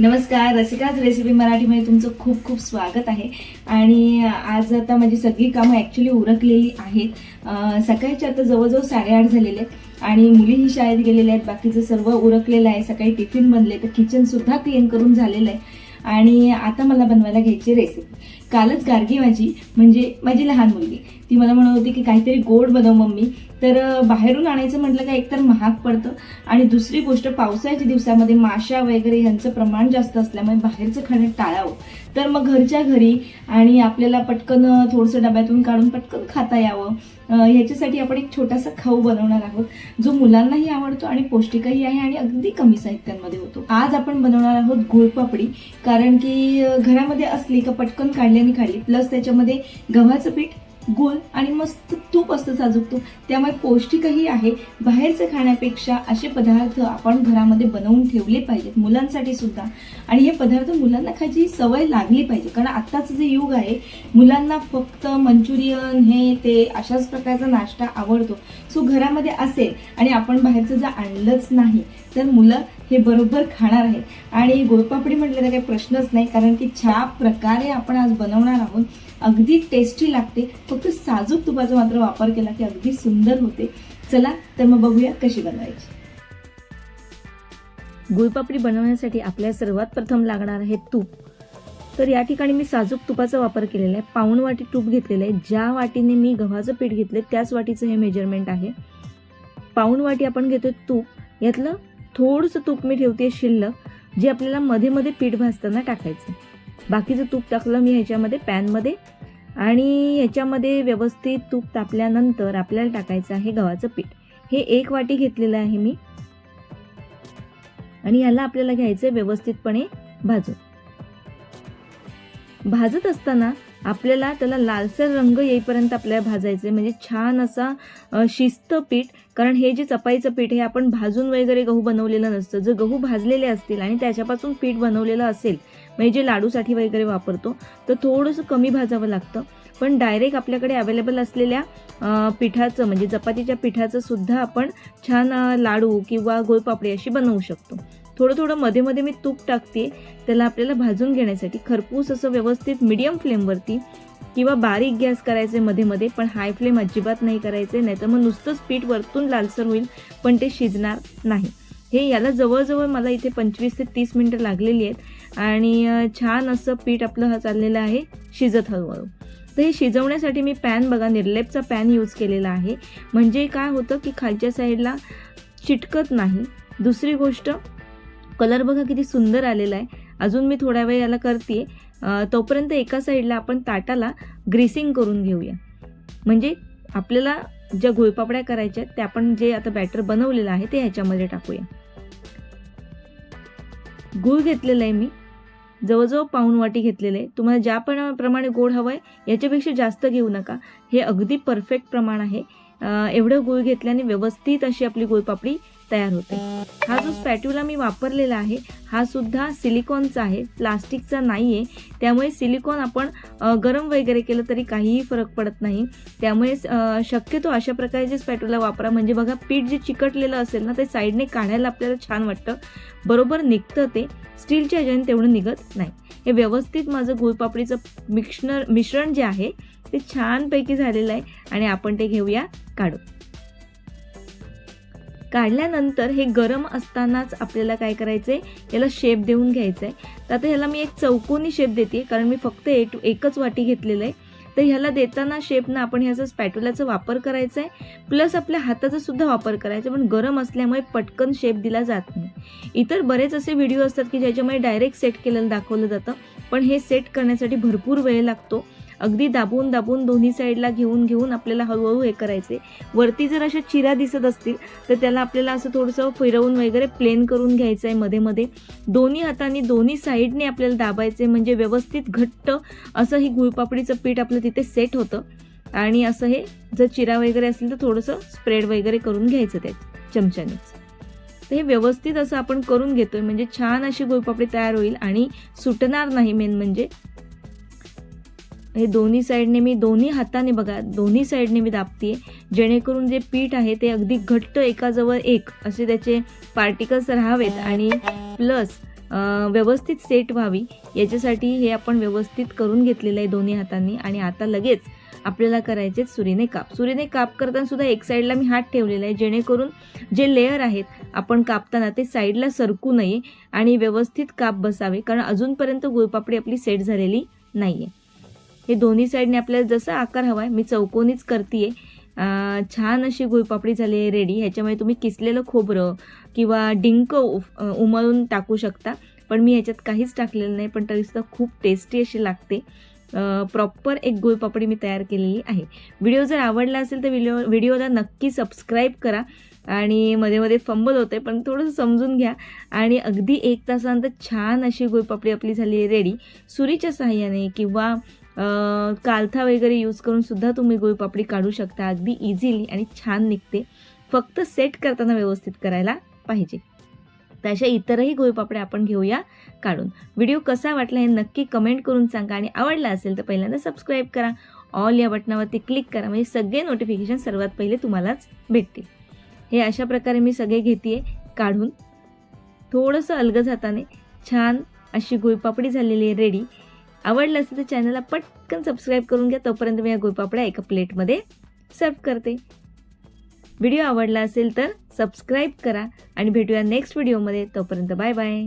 नमस्कार रसिकाच रेसिपी मराठीमध्ये तुमचं खूप खूप स्वागत आहे. आणि आज आता माझी सगळी कामं ॲक्च्युली उरकलेली आहेत. सकाळचे आता जवळजवळ साडेआठ झालेले आहेत. आणि मुलीही शाळेत गेलेल्या आहेत. बाकीचं सर्व उरकलेलं आहे. सकाळी टिफिन बनले तर किचनसुद्धा क्लीन करून झालेलं आहे. आणि आता मला बनवायला घ्यायची रेसिपी कालच गार्गी माझी म्हणजे माझी लहान मुलगी. ती मला म्हणत होती की काहीतरी गोड बनव मम्मी. तर बाहेरून आणायचं म्हटलं का एकतर महाग पडतं. आणि दुसरी गोष्ट पावसाळ्याच्या दिवसामध्ये माशा वगैरे यांचं प्रमाण जास्त असल्यामुळे बाहेरचं खाणं टाळावं. तर मग घरच्या घरी आणि आपल्याला पटकन थोडंसं डब्यातून काढून पटकन खाता यावं. ह्याच्यासाठी आपण एक छोटासा खाऊ बनवणार आहोत जो मुलांनाही आवडतो आणि पौष्टिकही आहे आणि अगदी कमी साहित्यांमध्ये होतो. आज आपण बनवणार आहोत गुळपापडी कारण की घरामध्ये असली का पटकन काढली आणि काढली प्लस त्याच्यामध्ये गव्हाचं पीठ गोल आणि मस्त तूप असतं साजूक तूप. त्यामुळे पौष्टिकही आहे. बाहेरचं खाण्यापेक्षा असे पदार्थ आपण घरामध्ये बनवून ठेवले पाहिजेत मुलांसाठी सुद्धा. आणि हे पदार्थ मुलांना खायची सवय लागली पाहिजे. कारण आत्ताचं जे युग आहे मुलांना फक्त मंचुरियन हे ते अशाच प्रकारचा नाश्ता आवडतो. सो घरामध्ये असेल आणि आपण बाहेरचं जर आणलंच नाही तर मुलं हे बरोबर खाणार आहेत. आणि गोडपापडी म्हटलं तर काही प्रश्नच नाही कारण की ज्या प्रकारे आपण आज बनवणार आहोत. अगदी टेस्टी लागते. फक्त साजूक तुपाचा मात्र वापर केला की अगदी सुंदर होते. चला तर मग बघूया कशी बनवायची. गुळपापडी बनवण्यासाठी आपल्याला सर्वात प्रथम लागणार आहे तूप. तर या ठिकाणी मी साजूक तुपाचा वापर केलेला आहे. पाऊण वाटी तूप घेतलेलं आहे. ज्या वाटीने मी गव्हाचं पीठ घेतलं त्याच वाटीचं हे मेजरमेंट आहे. पाऊण वाटी आपण घेतोय तूप. यातलं थोडंसं तूप मी ठेवते शिल्लक जे आपल्याला मध्ये मध्ये पीठ भाजताना टाकायचं. बाकीचं तूप टाकलं मी ह्याच्यामध्ये पॅनमध्ये. आणि ह्याच्यामध्ये व्यवस्थित तूप तापल्यानंतर आपल्याला टाकायचं आहे गव्हाचं पीठ. हे एक वाटी घेतलेलं आहे मी. आणि याला आपल्याला घ्यायचं व्यवस्थितपणे भाजून. भाजत असताना आपल्याला त्याला लालसर रंग येईपर्यंत आपल्याला भाजायचे म्हणजे छान असा शिस्त पीठ. कारण हे जे चपाईचं पीठ हे आपण भाजून वगैरे गहू बनवलेलं नसतं. जर गहू भाजलेले असतील आणि त्याच्यापासून पीठ बनवलेलं असेल म्हणजे जे लाडूसाठी वगैरे वापरतो तर थोडंसं कमी भाजावं लागतं. पण डायरेक्ट आपल्याकडे अवेलेबल असलेल्या पिठाचं म्हणजे चपातीच्या पिठाचं सुद्धा आपण छान लाडू किंवा गोळपापडी अशी बनवू शकतो. थोडं थोडं मध्ये मध्ये मी तूप टाकते. त्याला आपल्याला भाजून घेण्यासाठी खरपूस असं व्यवस्थित मिडियम फ्लेमवरती किंवा बारीक गॅस करायचे मध्ये मध्ये पण हाय फ्लेम अजिबात नाही करायचे नाही तर मग नुसतंच पीठ वरतून लालसर होईल पण ते शिजणार नाही. हे याला जवळजवळ मला इथे पंचवीस ते तीस मिनटं लागलेली आहेत. आणि छान असं पीठ आपलं हा चाललेलं आहे शिजत हळूहळू. तर हे शिजवण्यासाठी मी पॅन बघा निर्लेपचा पॅन यूज केलेला आहे. म्हणजे काय होतं की खालच्या साईडला चिटकत नाही. दुसरी गोष्ट कलर बघा किती सुंदर आलेला आहे. अजून मी थोड्या वेळ याला करते तोपर्यंत एका साईडला आपण ताटाला ग्रीसिंग करून घेऊया. म्हणजे आपल्याला ज्या घोळपापड्या करायच्या आहेत, त्या आपण जे आता बॅटर बनवलेलं आहे ते ह्याच्यामध्ये टाकूया. गूळ घेतलेलं आहे मी. जवळजवळ पाऊण वाटी घेतलेले आहे. तुम्हाला ज्या पण प्रमाणे गोड हवं आहे याच्यापेक्षा जास्त घेऊ नका. हे अगदी परफेक्ट प्रमाण आहे. एवढं गूळ घेतल्याने व्यवस्थित अशी आपली गुळपापडी तयार होते. हा जो स्पॅट्युला मी वापरलेला आहे हा सुद्धा सिलिकॉनचा आहे. प्लास्टिकचा नाही आहे त्यामुळे सिलिकॉन आपण गरम वगैरे केलं तरी काहीही फरक पडत नाही. त्यामुळे शक्यतो अशा प्रकारे जे स्पॅट्युला वापरा. म्हणजे बघा पीठ जे चिकटलेलं असेल ना ते साईडने काढायला आपल्याला छान वाटतं. बरोबर निघतं ते. स्टीलच्या ह्याच्याने तेवढं निघत नाही. हे व्यवस्थित माझं गुळपापडीचं मिक्सनर मिश्रण जे आहे ते छानपैकी झालेलं आहे. आणि आपण ते घेऊया काढून. काढल्यानंतर हे गरम असतानाच आपल्याला काय करायचं आहे याला शेप देऊन घ्यायचं आहे तर आता ह्याला मी एक चौकोनी शेप देते कारण मी फक्त एक एकच वाटी घेतलेलं आहे. तर ह्याला देताना शेपनं आपण ह्याचा स्पॅटुलाचा वापर करायचा आहे प्लस आपल्या हाताचा सुद्धा वापर करायचा पण गरम असल्यामुळे पटकन शेप दिला जात नाही. इतर बरेच असे व्हिडिओ असतात की ज्याच्यामुळे डायरेक्ट सेट केलेलं दाखवलं जातं पण हे सेट करण्यासाठी भरपूर वेळ लागतो. अगदी दाबून दाबून दोन्ही साईडला घेऊन घेऊन आपल्याला हळूहळू हे करायचे. वरती जर अशा चिरा दिसत असतील तर त्याला आपल्याला असं थोडंसं फिरवून वगैरे प्लेन करून घ्यायचं आहे मध्ये मध्ये. दोन्ही हाताने दोन्ही साईडने आपल्याला दाबायचे म्हणजे व्यवस्थित घट्ट असं ही गुळपापडीचं पीठ आपलं तिथे सेट होतं. आणि असं हे जर चिरा वगैरे असेल तर थोडंसं स्प्रेड वगैरे करून घ्यायचं त्यात चमच्यानेच. तर हे व्यवस्थित असं आपण करून घेतोय म्हणजे छान अशी गुळपापडी तयार होईल आणि सुटणार नाही मेन म्हणजे. हे दोन्ही साईडने मी दोन्ही हाताने बघा दोन्ही साईडने मी दाबतीये. जेणेकरून जे पीठ आहे ते अगदी घट्ट एकाजवळ एक असे त्याचे पार्टिकल्स राहावेत आणि प्लस व्यवस्थित सेट व्हावी. याच्यासाठी हे आपण व्यवस्थित करून घेतलेलं आहे दोन्ही हातांनी आणि आता लगेच आपल्याला करायचे सुरीने काप. सुरीने काप करताना सुद्धा एक साईडला मी हात ठेवलेला आहे जेणेकरून जे लेअर आहेत आपण कापताना ते साईडला सरकू नये आणि व्यवस्थित काप बसावे कारण अजूनपर्यंत गुळपापडी आपली सेट झालेली नाही आहे हे दोन्ही साईडने आपल्याला जसा आकार हवा आहे मी चौकोनीच करते छान अशी गुळपापडी झाली आहे रेडी. ह्याच्यामध्ये तुम्ही किसलेलं खोबरं किंवा डिंक उफ- उमळून टाकू शकता. पण मी ह्याच्यात काहीच टाकलेलं नाही पण तरीसुद्धा खूप टेस्टी अशी लागते. प्रॉपर एक गुळपापडी मी तयार केलेली आहे. व्हिडिओ जर आवडला असेल तर व्हिडिओ व्हिडिओला नक्की सबस्क्राईब करा. आणि मध्ये मध्ये फंबल होते पण थोडंसं समजून घ्या. आणि अगदी एक तासानंतर छान अशी गुळपापडी आपली झाली आहे रेडी. सुरीच्या सहाय्याने किंवा कालथा वगैरे यूज करून सुद्धा तुम्ही गुळपापडी काढू शकता. अगदी इझिली आणि छान निघते. फक्त सेट करताना व्यवस्थित करायला पाहिजे. तर अशा इतरही गुळपापड्या आपण घेऊया काढून. व्हिडिओ कसा वाटला हे नक्की कमेंट करून सांगा आणि आवडला असेल तर पहिल्यांदा सबस्क्राईब करा. ऑल या बटनावरती क्लिक करा. म्हणजे सगळे नोटिफिकेशन सर्वात पहिले तुम्हालाच भेटतील. हे अशा प्रकारे मी सगळे घेते काढून. थोडंसं अलगद हाताने छान अशी गुळपापडी झालेली आहे रेडी आवडलं असेल तर चॅनलला पटकन सबस्क्राईब करून घ्या. तोपर्यंत मी या गुळपापड्या एका प्लेटमध्ये सर्व करते. व्हिडिओ आवडला असेल तर सबस्क्राईब करा आणि भेटूया नेक्स्ट व्हिडिओमध्ये तोपर्यंत बाय बाय